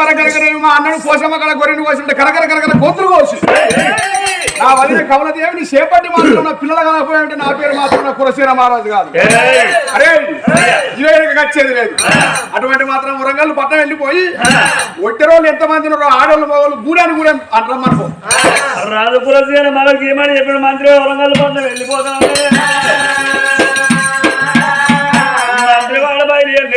వర కరకర మా అన్నను కోసమ్మ కాడ గొర్రెను కోసినట్టు కరకర కరకర గొంతులు కోసి. నా వదిన కవలదేవి నీ చేపట్టి మాత్రం నా పిల్లలు కనకపోయామంటే నా పేరు మాత్రం నా కులసేన మహారాజు కాదు. అరే ఇవేరికి వచ్చేది లేదు. అటువంటి మాత్రం వరంగల్ పట్టణం వెళ్ళిపోయి ఒట్టి రోజులు ఎంతమంది ఉన్నారో ఆడవాళ్ళు మగవాళ్ళు గూడాన్ని కూడా రాజపురసేన మనకి. ఏమని చెప్పిన మంత్రి వరంగల్ పొంద వెళ్ళిపోతాం. మంత్రి వాడు బయలుదేరి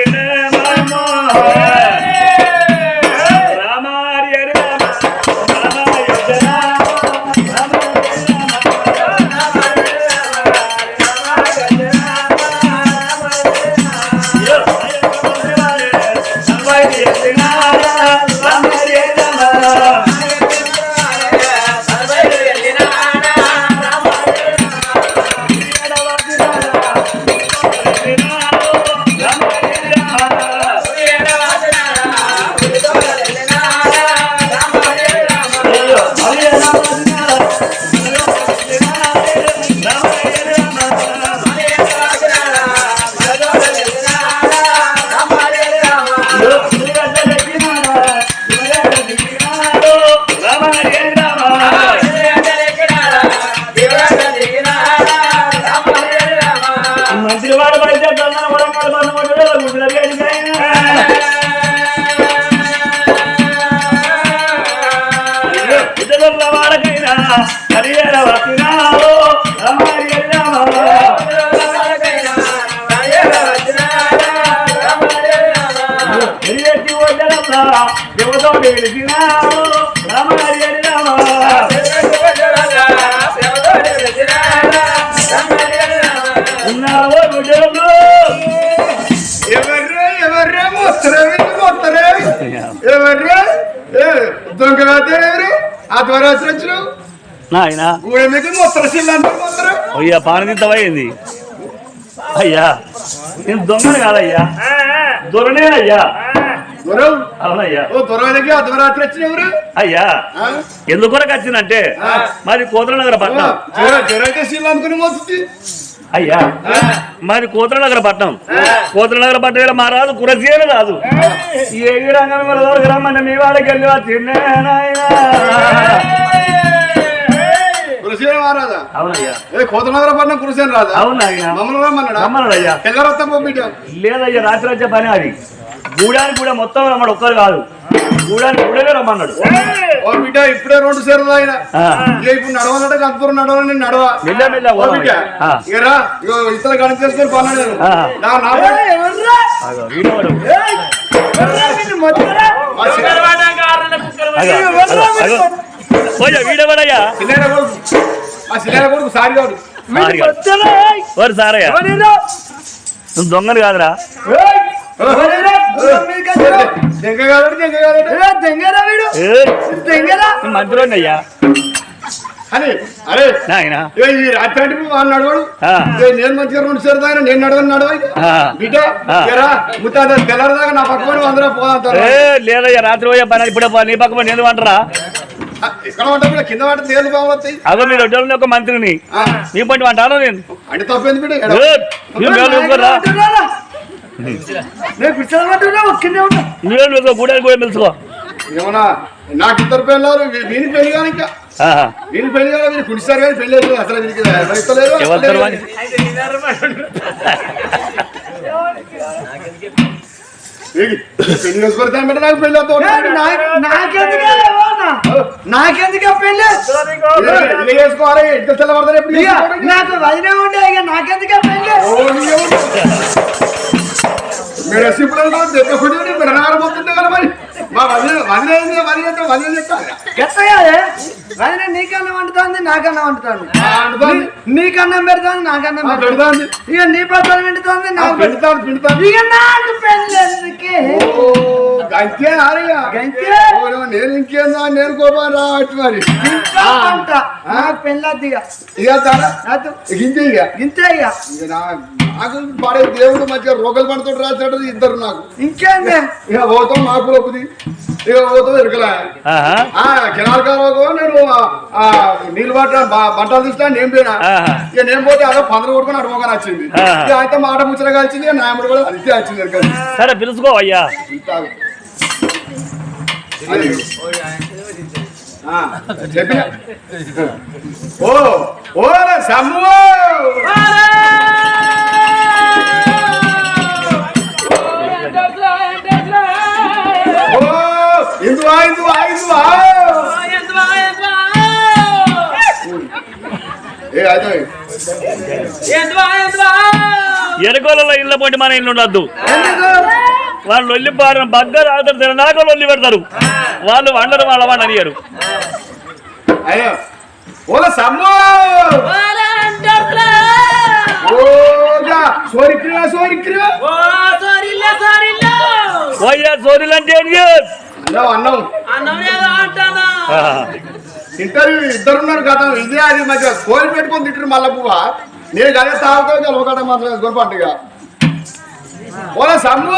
అయ్యా పానదింతమైంది అయ్యా నేను దొంగను కాదయ్యా. దొరనే అయ్యా. అయ్యా. ఎందుకొరకు వచ్చిందంటే మాది కోతలనగర పట్నం. జరైతే శీలం అనుకుని మోస్తుంది అయ్యా. మాది కోతలనగర పట్నం. కోతలనగర పట్టణం మా రాదు కురసీన రాదు ఏ రంగం మీ వాళ్ళకి వెళ్ళి కోతనగర లేదయ్యా రాత్రి వచ్చే పని అది. గూడానికి కూడా మొత్తం రమ్మడు ఒక్కరు కాదు. గూడానికి కూడా రమ్మన్నాడు. ఓ బిడ్డ ఇప్పుడే రెండు సేర్లు ఆయన. ఇక ఇప్పుడు నడవాలంటే అంతపురం నడవాలి నేను నడవ? మెల్ల మెల్ల ఓ బిడ్డ ఆ. ఇక రా ఇగో ఇతర చేసుకొని పన్నాడు. నా నా కొడుకు. ఆ కొడుకు సారి కాదు. సారయ్య. నువ్వు దొంగను కాదురా. అయ్యా అని అరే నాయన. ఈ రాత్రి వాళ్ళు నడవడు నేను మంచిగా రెండు ఆయన నేను నడవని నడవ. బిడ్డ తెల్లారదాకా నా పక్కన అందరూ పోదాం లేదయ్యా రాత్రి పోయా పని ఇప్పుడే పో నీ పక్క నేను అంటారా అగో మీరు ఒడ్డోళ్ళని ఒక మంత్రిని. నీ పంటి అంటాను నేను? అంటే తప్పేంది బిడ్డ? ఏ, నువ్వు గూడానికి కూడా పిలుచుకో ఏమన్నా నాకు ఇద్దరు పిల్లలు వీ- వీని పెళ్ళి కానీ ఇంకా. వీని పెళ్ళి కానీ వీని కుడిసారు కానీ పెళ్ళి లేదు అసలు వీనికి వాని? వీడి పెళ్ళి చేసుకొడతాను బిడ్డ నాకు పెళ్ళి అవుతా నాకెందుకు పెళ్ళి చేసుకోవాలి. తెల్లవారుతారు ఎప్పుడు? నాకు వదిలే ఉండే నాకెందుకు పెళ్ళి. మీరు ఎప్పుడు దెబ్బ కొట్టి మీరు పోతుంటే కదా మరి మా? వదిన అంటే వదిన చెప్తాను గట్టగానే వదిన నీకన్నా వండుతుంది నాకన్నా వండుతుంది వండుతోంది. నీకన్నం పెడుతుంది నాకన్నం ఆ, పెడుతుంది పెడతాంది. ఇక నీ పచ్చడి పెడుతుంది నాకు పెడతాను పెడతాను ఇక నాకు పెళ్ళి ఎందుకే ఓ, అంతే ఆరయ్య. గంతే. నేను ఇంకేందా నేను కోపం మరి అంట. నాకు పెళ్ళద్దు ఇక. ఇక తారా నాతో. ఇక ఇంతే ఇక? ఇంతే ఇక. ఇక నా నాకు పడే దేవుడు మంచిగా రోగలు పడుతుంటే రాచాడు ఇద్దరు నాకు. ఇంకేందే ఇక పోతాం నాకు లోపుది ఇక పోతాం. ఆ కెనాల్ కాలువకు నేను నీళ్ళు పట్ట బ- బట్టలు తీస్తా నేను పోయినా. ఇక నేను పోతే అదో పందులు కొట్టుకుని అటు మొగని వచ్చింది. ఇక అయితే మాట ముచ్చట కలిసింది నాయముడు కూడా అంతే వచ్చింది ఎరకలు. సరే పిలుచుకో అయ్యా ఇంతాగు. అది. ఆ, చెప్పిన ఓ ఓ సమ్ము! ఓ ఇందువా ఇందువా ఇందువా! ఏ అయితే ఎరకోలలో ఇళ్ళ పోటీ మన ఇల్లు ఉండద్దు. వాళ్ళు లొల్లి పారు బగ్గర ఆదరు తినదాకా లొల్లి పెడతారు. వాళ్ళు వండరు వాళ్ళ వాడు అనియరు. అయ్యో. ఓల సమ్ము. సోరీలు అంటే? అన్నావు అన్నావు. ఇంటర్వ్యూ ఇద్దరు ఉన్నారు కదా ఇదే అది మధ్య కోరి పెట్టుకొని తింటారు మళ్ళా పువ్వ. నేను అదే తాగుతా ఒకట మాత్రం వేసుకొని పండుగ. ఓల సమ్ము.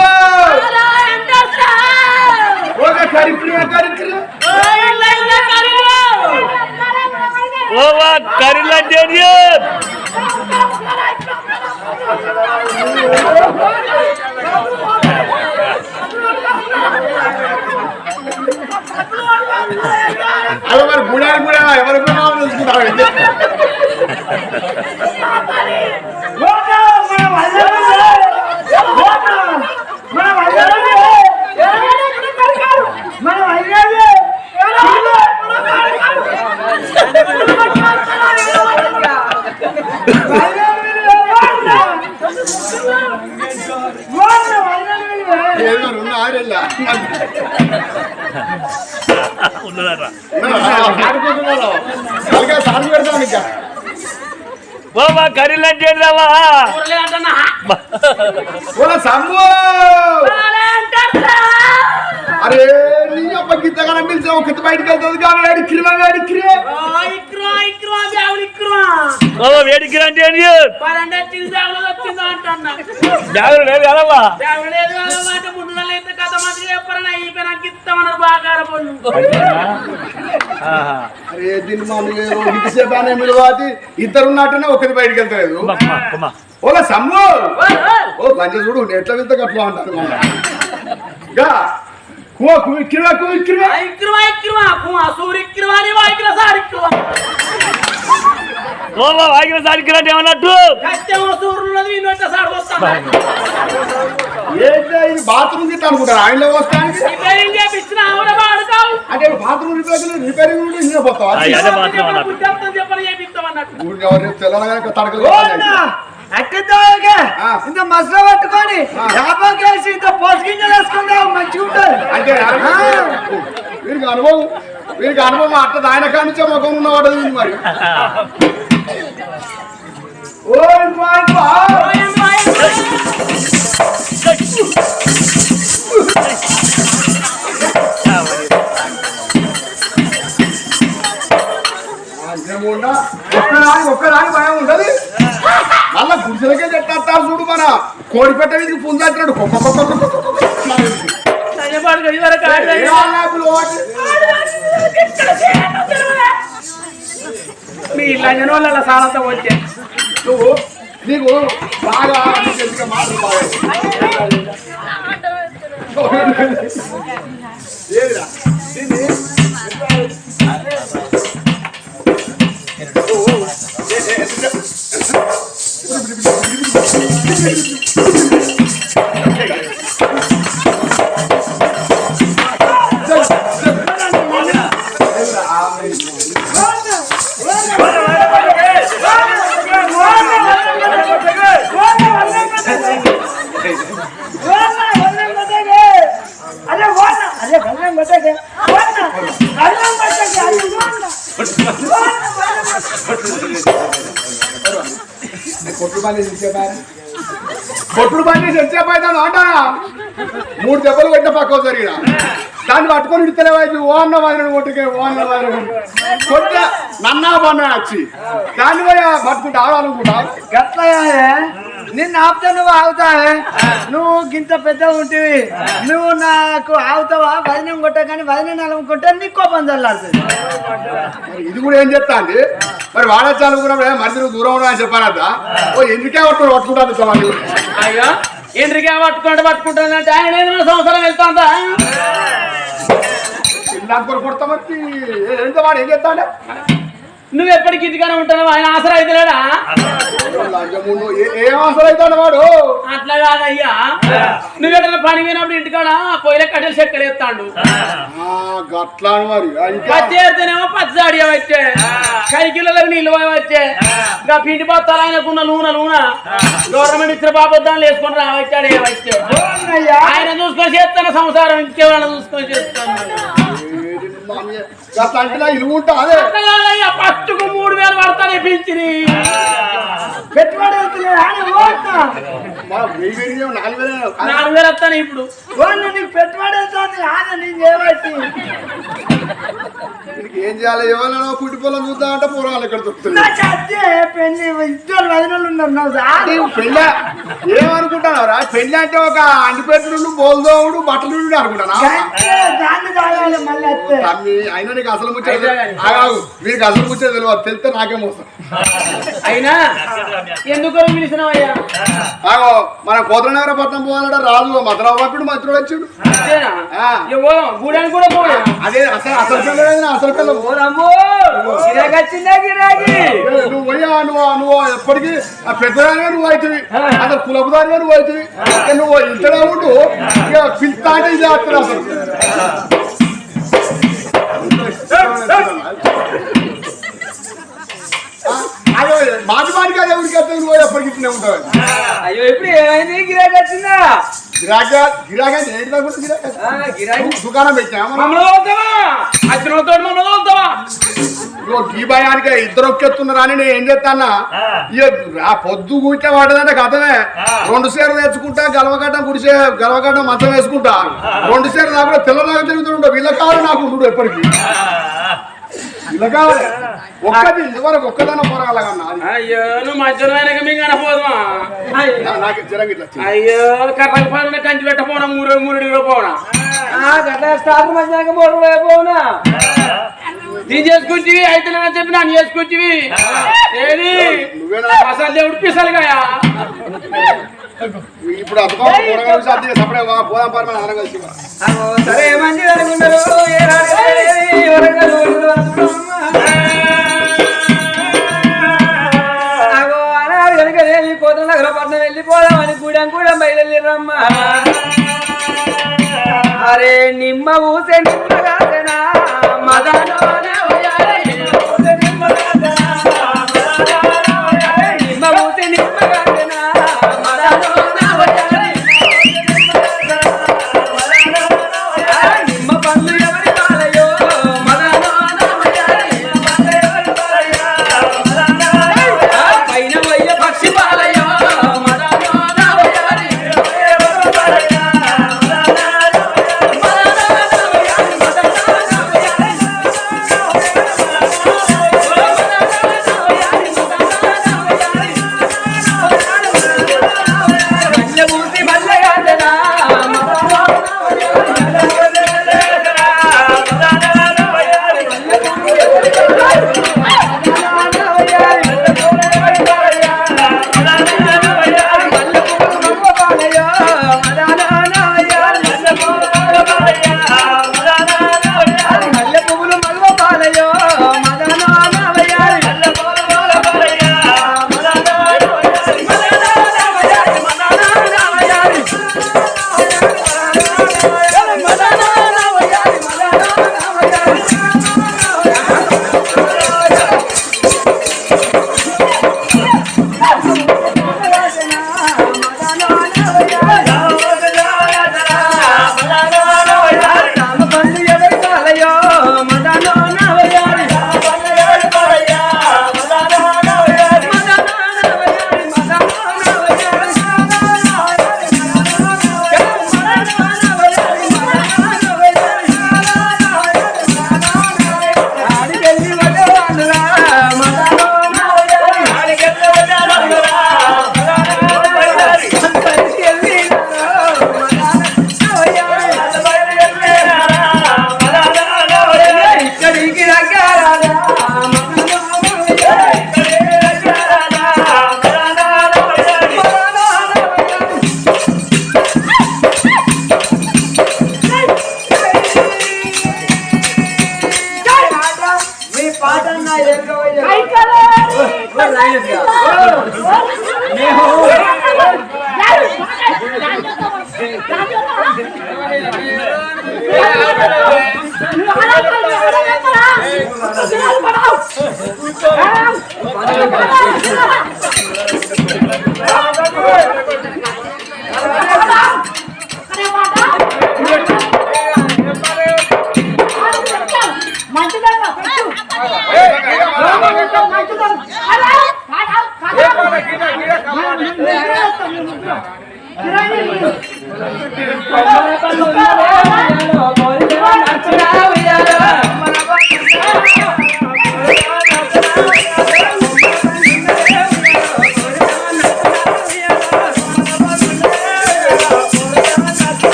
ఓకే కరిక్రియా కరిక్రియా ఓవా కర్రీలు అంటే ఏంటి? అదే మరి గుడా కూడా బాబా కర్రీలు అంటే ఏంటిదవ్వా? అరే నీ అప్ప గిద్దగా పిలిచిన ఒక బయటకు వెళ్తుంది కానీ అడిక్కిరివా అడిక్కిరే ఓవా వేడికి అంటే ఏంటి బ్యాగులు లేదు కదవ్వా ఆహా. అరే దీన్ని మా ఇంతసేపు అనే మిలవాతి. ఇద్దరు ఉన్నట్టునే ఒకటి బయటకు వెళ్తలేదు. ఓల సమ్ము! ఓ లంచ చూడు ఎట్లా వెళ్తే అట్లా గా కువ ఓవా వాగిన సారికి అంటే ఏమన్నట్టు బాత్రూమ్ గిట్ట అనుకుంటారు? ఆయనలో వస్తానికి? అంటే బాత్రూమ్ రిపేరింగ్ నుండి పోతావా. ఇంత మసలు పట్టుకొని ఆ. యాభకేసి ఇంత పోసుగింజలు వేసుకుందాం మంచిగా ఉంటుంది అంటే వీరికి అనుభవం వీరికి అనుభవం అట్ట ఆయన కానించే ముఖం ఉన్నవాడు మరి. ఓ ఇంకో, ఇంకో. అంతేమోండా? ఒక్కదాని ఒక్కదాని భయం ఉండదు మళ్ళా గుడిసెలకే చెట్టారు చూడు మన కోడిపెట్ట వీధికి పుంజాడు మీ లంజన వాళ్ళ సాలంతా వచ్చే నువ్వు నీకు బాగా నీకు మాటలు బాగా ఏదిరా? దీన్ని కొట్లు పని ఎంతసేపు కొట్లు పని ఎంతసేపు అవుతాను అంటానా మూడు దెబ్బలు కొట్టిన పక్క జరిగిన. దాన్ని పట్టుకొని ఇడతలేవాయి ఓ అన్న వాదిన కొట్టుకే ఓ అన్న వాదిన కొట్ట నన్నా పన్న వచ్చి. దాన్ని పోయి పట్టుకుంటే ఆడాలనుకుంటా? గట్లయా నిన్ను ఆపుతా నువ్వు ఆగుతావే? నువ్వు గింత పెద్ద ఉంటివి. నువ్వు నాకు ఆగుతావా? వదినం కొట్ట కానీ వదిన నలుగుకుంటే నీకు కోపం చల్లారుతుంది ఇది కూడా ఏం చెప్తా అండి మరి వాడచ్చాలు కూడా మరి నువ్వు దూరం ఉండవు అని చెప్పారద్దా ఓ ఎందుకే పట్టుకుని పట్టుకుంటాను సమాధి అయ్యో ఇంటికే పట్టుకుంటే పట్టుకుంటుందంటే ఆయన సంవత్సరం వెళ్తాందా? పిల్లలు కొడతా మరి. ఎంత వాడు ఏం చెప్తాడే నువ్వు ఎప్పటికి ఇంటికానే ఉంటావు ఆయన ఆసరా అవుతున్నాడా లంచముండు ఏ- అవుతాడు వాడు? అట్లా కాదయ్యా. నువ్వు ఎక్కడ పని పోయినప్పుడు ఇంటికాడ పొయ్యిల కట్టెలు చెక్కలు ఎత్తాడు ఆ, గట్లా అని మరి. ఆ, ఇంకా? పచ్చి ఏరితేనేమో పచ్చి అడిగ వచ్చే కైకిళ్ళకి నీళ్ళు పోయి వచ్చే ఇంకా పిండి బత్తాలు ఆయనకున్న నూనె నూనె. గవర్నమెంట్ ఇచ్చిన బాబద్దాలు వేసుకొని రావచ్చాడు ఏ వచ్చే ఆయన చూసుకొని చేస్తాను సంసారం ఇంకెవరైనా చూసుకొని చేస్తాను. ఏది మామయ్య, గట్లా అంటే నా ఇల్లు ఉంటా అదే అట్లా కాదయ్యా పట్టుకు మూడు వేలు పడతానే పింఛని పెట్టుబడి నాలుగు వేలు నాలుగు వేలు వస్తాను ఇప్పుడు పెట్టుబడి వెళ్తుంది ఆన నేను చేయబట్టి దీనికి ఏం చేయాలి? ఎవరైనా పుట్టి పొలం చూద్దాం అంటే పూర్వాలు ఎక్కడ దొరుకుతుంది నాకు సార్. నీవు పెళ్ళ? పెళ్ళి అంటే ఒక అంటిపెట్టుడు బోల్దోవుడు బట్టలు అనుకుంటానా అయినా నీకు అసలు ముచ్చట ఆగాగు. వీరికి అసలు ముచ్చట తెలియదు తెలిస్తే నాకే మోసం. అయినా? ఎందుకు ఆగో మన కోతనగర పట్నం పోవాలంటే రాదు మధురావు పంపిడు మంత్రుడు వచ్చిండు. అదే అసలు అసలు అసలు పిల్లలు. నువ్వు పోయా నువ్వు నువ్వు ఎప్పటికీ ఆ పెద్దదానిగా నువ్వు అవుతుంది అసలు కులపుదానిగా నువ్వు అవుతుంది నువ్వు ఇంతలో ఉండు ఇక పిలుస్తా అంటే ఇది చేస్తారు అసలు. మాటి అదే ఉడికి వస్తే నువ్వు ఎప్పటికి ఇట్లనే ఉంటావు. అయ్యో ఇప్పుడు ఏమైంది? గిరాకీ వచ్చిందా? గిరాకా గిరాకా ఏంటి నాకు గిరాకా? ఆ, గిరాకీ. దుకాణం పెట్టాము మమ్మల్ని వదులుతావా? వచ్చిన తోటి మమ్మల్ని వదులుతావా? ఇగో ఈ భయానికి ఇద్దరు ఒక్కెత్తున్నారు అని నేను ఏం ఇక ఆ. పొద్దు కూర్చే వాడదంటే కథమే. రెండు సేరు తెచ్చుకుంటా గలవగడ్డం గుడిసే గలవగడ్డం మంచం వేసుకుంటా. రెండు సేరు నాకు కూడా తెల్లలాగా తిరుగుతుంటా వీళ్ళ కావాలి నాకు ఉండు ఎప్పటికీ. ఒక్కటి ఇదివరకు ఒక్కదాన పోరాగలగన్నా అది అయ్యో నువ్వు మధ్యలో అయినాక మీ పోదామా నా- నాకు జ్వరం ఇట్లా. అయ్యో కర్రకి పైన కంచి పెట్టపోవడం మూడు మూడు పోవడం గట్ల స్టాక్ మధ్యాహ్నం మూడు పోనా నీ చేసుకుంటివి అయితే నేను చెప్పి నన్ను చేసుకుంటివి ఏది అసలు దేవుడు ఇప్పుడు మన అందరం కలిసి సరే మంచి నగరపట్నం వెళ్ళిపోదామని గూడెం కూడా బయలుదేరమ్మా అరే నిమ్మ ఊసే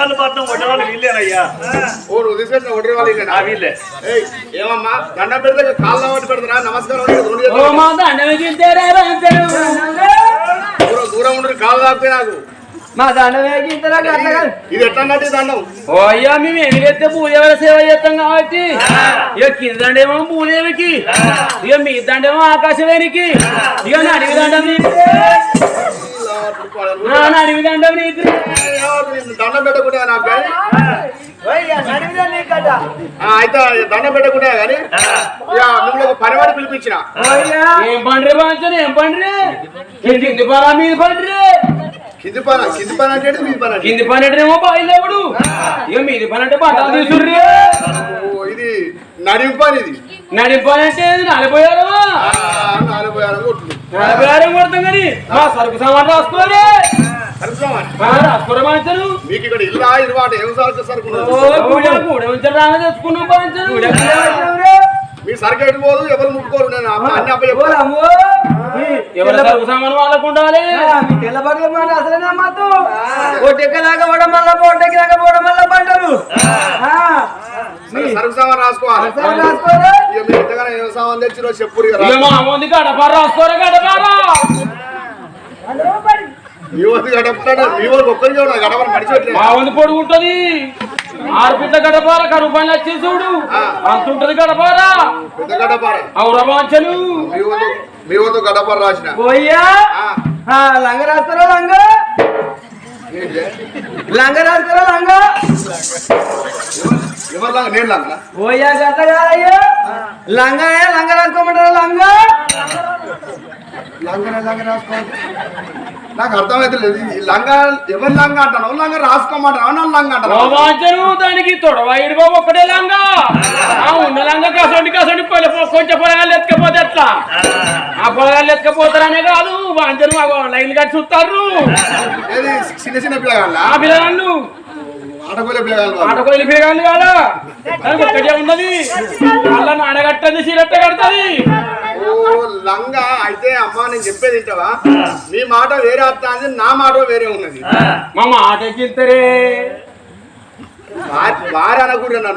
వరంగల్ పట్నం వడ్డవాళ్ళు వీళ్ళేనయ్యా. ఓ నువ్వు తీసుకొచ్చిన ఒడ్రి వాళ్ళు ఇల్లేనా? ఆ వీళ్ళే. ఏయ్, ఏమమ్మా? దండ పెడితే కాళ్ళ ఒకటి పెడతారా? నమస్కారం దూరం దూరం ఉండి కాళ్ళు తాకితే నాకు. మా దండమే గీతలా గట్లగా ఇది ఎట్లా దండం? ఓ అయ్యా మేము ఏమి చేస్తే పూజ సేవ చేస్తాం కాబట్టి? ఇక కింద దండేమో భూదేవికి. ఇక మీ దండేమో ఆకాశవేనికి ఇక నడివి దండం దండం పెట్టకుండా నాకు అయితే దండం పెట్టకుండా కానీ. మిమ్మల్ని పనివాడి పిలిపించిన. ఏం పండ్రి పంచను ఏం పండ్రి? కింది పని మీద పండ్రి. కింది పని కింది పని అంటే మీది పని అంటే కింది పని అంటే ఏమో మీది పని అంటే బట్టలు తీసుర్రి ఓ, ఇది నడిమి పని ఇది. నడిపి పని అంటే పోయాలని కొట్టుడు. నడిపోయారు కొడతాం కానీ మా సరుకు సామాన్ రాసుకోవాలి. కలుపుతామని రాసుకోరా పంచను మీకు ఇక్కడ ఇల్లా ఇరువాట ఏం సార్ సరుకు రాగా తెచ్చుకున్నాం పంచను మీ సరుకు ఎటు పోదు? ఎవరు ముట్టుకోరు? నేను అన్ని తెల్లబడులు మాతో పోవడం మళ్ళా పొట్టెక్కలాగా పోవడం మళ్ళా పంటలు. సరే, సరుకు సామాన్ రాసుకోవాలి. ఇక ఏం సామాన్ తెచ్చిరో. మా గడపారు రాసుకోరా గడపారా మీ పిట్ల గడపారా పని వచ్చి చూడు అంత ఉంటది గడపారా. పెద్ద గడపార. అవురా వాంచను మీ వాళ్ళు గడపర రాసిన. పోయ్యా. లంగ రాస్తారా లంగ? లంగ రాస్తారా లంగ? నేను లాగా. పోయ్యా కాదయ్యా లంగ రాసుకోమంటారా లంగ? లంగా లంగా రాసుకోవాలి నాకు అర్థమైతే లేదు. ఈ లంగా ఎవరు లంగా అంటాను? లంగా రాసుకోమంటాను నన్ను లంగా అంటాను దానికి తొడవ ఇడుగో ఒక్కటే లంగా. ఉన్న లంగా కసండి కసండి కొంచెం పొలగాళ్ళు ఎత్తుకపోతే ఎట్లా? ఆ పొలగాళ్ళు ఎత్తుకపోతారనే కాదు. వాంచను మాకు లైన్ కట్టి చూస్తారు. చిన్న చిన్న పిల్లగాళ్ళ? ఆ పిల్లగాళ్ళు. ఆటకోలే పిల్లగాళ్ళు ఆటకు వెళ్ళిపోయాను కదా? దానికి ఒక్కటే ఉన్నది. మళ్ళా నాడగట్టది సిరట్ట కడతది. లంగా అయితే అమ్మా నేను చెప్పేది వింటావా? మీ మాట వేరే అర్థం ఉంది నా మాట వేరే ఉన్నది. మా మాట ఎక్కింతరే వారి- అనకూడదు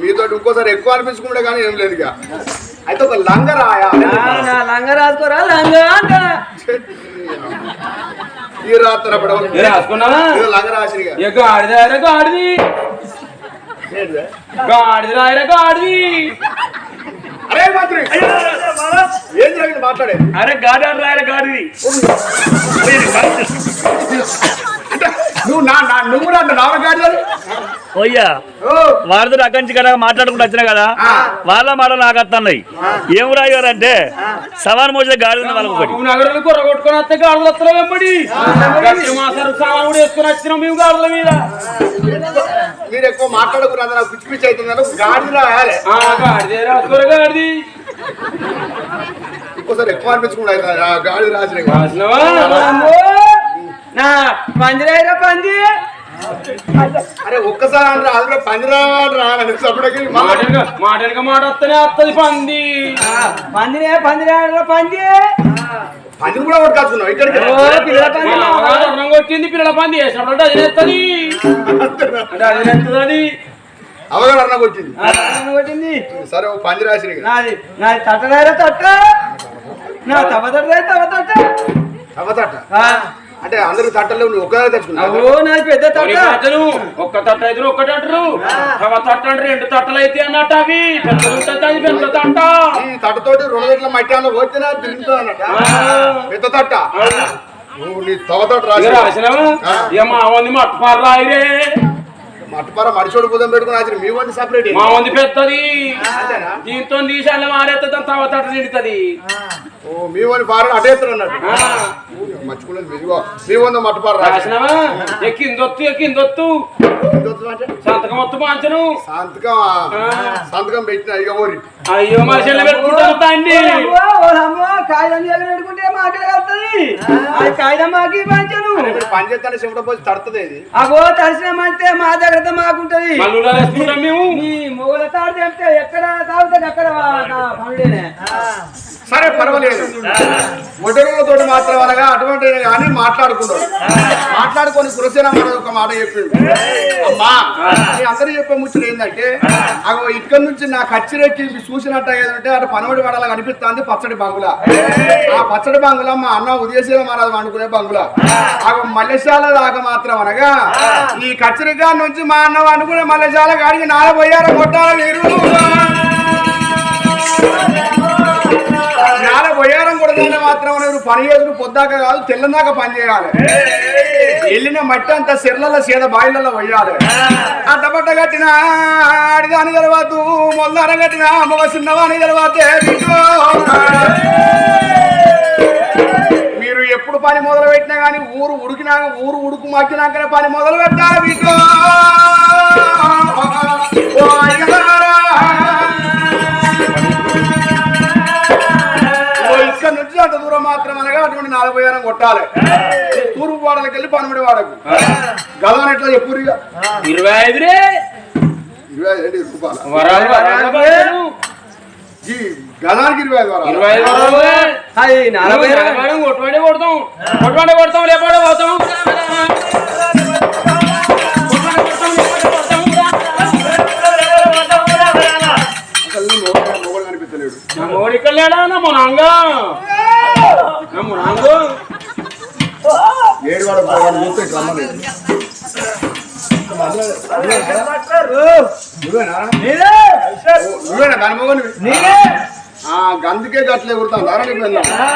మీతో ఇంకోసారి ఎక్కువ అనిపించుకుంటే కానీ ఏం లేదు ఇక అయితే ఒక లంగరాయ నా లంగ రాసుకోరా? లంగ ఈ రాత్రి లంగ ఏ గాడిద రా గాడిది గాడిద రాయరా గాడిది. అరే మంత్రి. ఏం జరిగింది? మాట్లాడే. అరే గాడి అని రాయలే గాడిది. అంటే నువ్వు నా నా- నువ్వు నా నాన్న గాడి అది? ఓయ్యా ఓ. వారితో అక్కడి కదా మాట్లాడుకుంటూ వచ్చినా కదా వాళ్ళ మాట నాకు వస్తున్నాయి ఏం రాయారంటే సవాన్ మోసే గాడి ఉంది వాళ్ళకి ఒకటి. నగరాలు వస్తే గాడులు వస్తున్నావు వెంబడి. గట్టి మాసారు సామాన్ కూడా వేసుకొని వచ్చినాం మేము గాడుల మీద. మీరు ఎక్కువ మాట్లాడుకున్నారు నాకు పిచ్చి పిచ్చి అవుతుంది గాడి రాయాలి. ఆ గాడిదే గాడిది ఇంకోసారి ఎక్కువ అనిపించుకుంటా గాడి రాసిన రాసినవా? అమ్మో! నా పందిరేరా పంది. అరే ఒక్కసారి అంటే అందులో పందిరా సపడకి మాట వస్తేనే వస్తుంది పంది. పందిరే పంది. పందిని కూడా కొట్టుకొచ్చుకున్నావు. ఇక్కడికి కొట్టింది పిల్లల పంది? వేసినప్పుడు అది అంటే అది కొట్టింది. సరే ఓ పంది రాసిన నాది నాది తట్టరారా తట్ట? నా తవ తట్టరా తవ తట్ట? అవతట ఆ, అంటే అందరూ తట్టలు నువ్వు ఒక్కదే తెచ్చుకున్నావు అవో నాది పెద్ద కొన్ని తట్ట ప్రజలు ఒక్క తట్ట అయితే ఒక్కటి అంటారు. తవ తట్ట అంటే రెండు తట్టలు అయితే అన్నట్టు అవి. పెద్ద ఉంటుంది పెద్ద తట్ట. తట్టతోటి రెండు గంటల మట్టి అన్న వచ్చినా పెద్ద తట్ట. నువ్వు నీ తవ తట్ట రాసిన మా మట్టుపారు రాయిరే మట్టపర మడిచోడు బుధం పెట్టుకుని రాసిన మీ వంటి సపరేట్ మా వంది పెద్దది? దీంతో మారేస్తుంది తవ తట్ట నిండుతుంది ఓ మీ వంటి పార అటేస్తారు అన్నట్టు. మర్చిపోలేదు మీదిగో. మీ వంద మట్టపార రాసిన రాసినవా? ఎక్కిందొత్తు ఎక్కిందొత్తు అంటే? సంతకం వత్తు పాంచను సంతకం సంతకం పెట్టిన ఇక ఊరి అయ్యో మరి చెల్లె పెట్టుకుంటాను తండ్రి ఓ అమ్మో కాగితం దగ్గర పెట్టుకుంటే మాటలు వస్తుంది అది కాగితం మాకి పంచను పని చేస్తానే చెమట పోసి తడుతుంది అగో దర్శనమంతే మా జాగ్రత్త మాకుంటది మీ మొగల తాడు తెంపితే ఎక్కడ తాగుతుంది అక్కడ వా- నా పనులేనే. సరే పర్వాలేదు. ఒడ్డరులతో మాత్రం అనగా అటువంటి కానీ మాట్లాడుకున్నాడు మాట్లాడుకొని కురసేన ఒక మాట చెప్పిండు. అమ్మా మీ అందరూ చెప్పే ముచ్చట ఏంటంటే అగో ఇక్కడ నుంచి నా కచ్చిరెక్కి చూసినట్టు ఏదంటే అటు పనవడి వడలా కనిపిస్తుంది పచ్చడి బంగుల. ఆ పచ్చడి బంగుల మా అన్న ఉదయశీల మహారాజు అనుకునే బంగుల. అగో మల్లెశాల దాకా మాత్రం అనగా ఈ కచ్చరిగా నుంచి మా అన్న అనుకునే మల్లెశాల గాడికి నాల పోయారు కొట్టాల మీరు కొడతానే మాత్రం పని చేసుకుని పొద్దాక కాదు తెల్లందాక పని చేయాలి. వెళ్ళిన మట్టి అంతా సిర్లలో సీద బాయిలలో పోయాలి. అట్టబట్ట కట్టిన ఆడిదాని తర్వాత మొల్లార కట్టిన అమ్మవ చిన్నవాని తర్వాత మీరు ఎప్పుడు పని మొదలు పెట్టినా కానీ ఊరు ఉడికినాక ఊరు ఉడుకు మక్కినాకనే పని మొదలు పెట్టాలి మీకు నుంచి అంత దూరం మాత్రం అనగా అటువంటి నలభై ఆరం కొట్టాలి ఈ తూర్పు వాడలకి వెళ్ళి పనమడి వాడకు. గదవని ఎట్లా చెప్పు ఇరవై ఐదు రే! ఇరవై ఐదు రూపాయలు? గదానికి ఇరవై ఐదు వరాలు. ఇరవై ఐదు కొట్టుబడి కొడతాం. కొట్టుబడి కొడతాం లేపాడే పోతాం. మోడి కళ్యాణ నా మునాంగ. నా మునాంగ. ఏడు వాడు వాడు చూస్తే ఇట్లా రమ్మలేదు నువ్వేనా? నువ్వేనా? దాని గందుకే గట్లే కుడతాను. ఆ,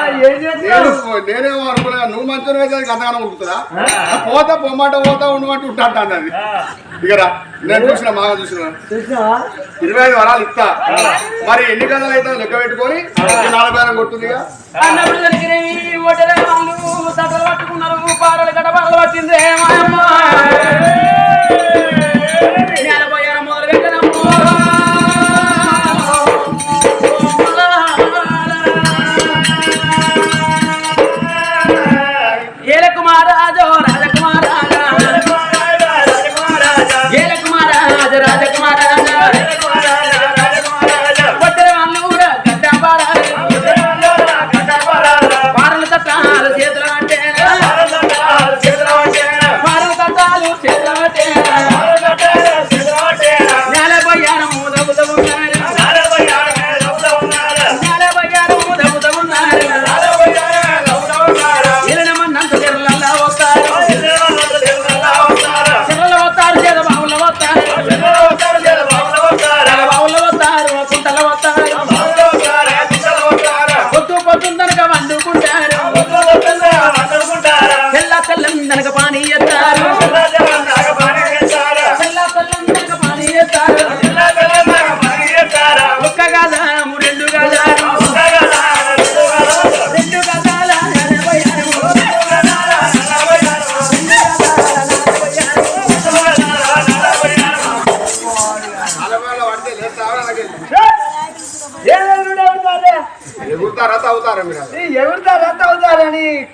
నేనేమో అనుకున్నా నువ్వు మంచిగా అయితే గంతగానం ఉడుకుతుందా పోతా పొమ్మాట పోతా ఉండమంటే ఉంటాంట అది. ఇకరా నేను చూసిన మాగా చూసిన. ఇరవై ఐదు వరాలు ఇస్తా. మరి ఎన్ని గంటలు అయితే లెక్క పెట్టుకొని నాలుగు కొట్టుందిగా వాళ్ళు తట్టలు పట్టుకున్నారు పారలు గడ పారలు పట్టింది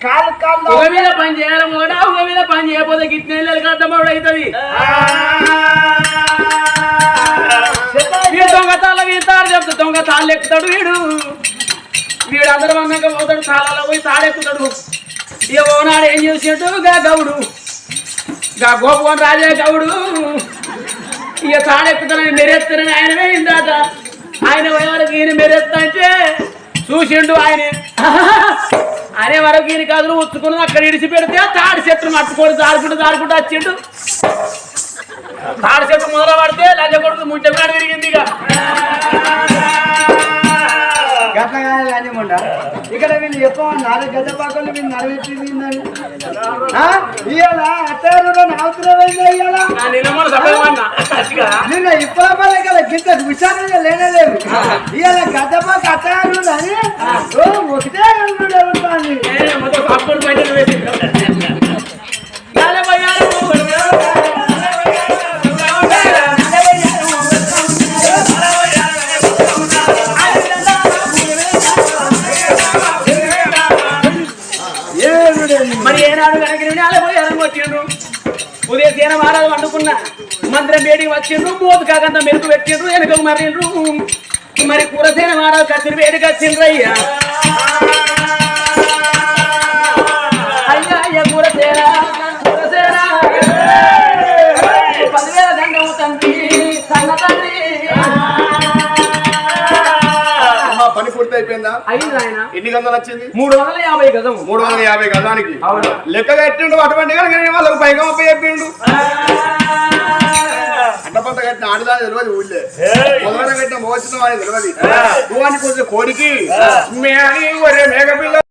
కాలు కాళ్ళు ఒక మీద పని చేయాలి మొగడా ఒక మీద పని చేయకపోతే గిట్ల నెలలు కట్టబడి అవుతుంది. వీడు దొంగ తాళ్ళ వీతారు చెప్తా దొంగ తాళ్ళు ఎక్కుతాడు వీడు. వీడు అందరం అన్నాక పోతాడు తాళాల పోయి తాడెక్కుతాడు ఇక ఓనాడు ఏం చేసినట్టు గా గౌడు. గా గోపవన్ రాజే గౌడు. ఇక తాడెక్కుతానని మెరెత్తానని ఆయన వేయిందాట ఆయన వరకు ఈయన మెరెత్తా అంటే చూసిండు ఆయన. అనే వరకు ఈయన కాదు ఉచ్చుకుని అక్కడ ఇడిచి పెడితే తాడి చెట్టును పట్టుకొని దాడుకుంటూ దాడుకుంటూ వచ్చిండు. తాడి చెట్టు మొదలు పడితే లంజ కొడుకు ముట్టగాడు విరిగింది ఇక. ఇక్కడ వీళ్ళు చెప్పమన్నారు గడ్డ పాకలు వీళ్ళు నడవెట్టింది ఇవాళ అత్తగారు నవ్వుతున్నామైందా ఇవాళ నా నిలమల సభ్యమన్నా నిన్న ఇప్పల కదా గింత విషాదంగా లేనేలేదు ఇవాళ గడ్డ పాక అత్తగారు అని. ఒకటే కనుక వచ్చిండ్రు మోదు కాకంత మెరుగు పెట్టిండ్రు వెనుక మరిండ్రు మరి కూరసేన మారాలు కత్తిరి వేడికి వచ్చిండ్రు అయ్యా అయ్యా అయ్యా కూరసేన. కూరసేన పదివేల దండము తండ్రి సన్న తండ్రి. అమ్మా పని పూర్తి అయిపోయిందా? అయింది ఆయన ఎన్ని గంటలు వచ్చింది? మూడు వందల యాభై గజం మూడు వందల యాభై గదానికి అవును. లెక్క కట్టిండు అటువంటి వాళ్ళకి పైగా చెప్పిండు అడ్డపంట కట్టిన ఆడదా తెలియదు ఊళ్ళే. మొదలైన కట్టిన మోసిన వాడిని తెలియదు. నువ్వు అని కొంచెం కోడికి. మేఘ పిల్ల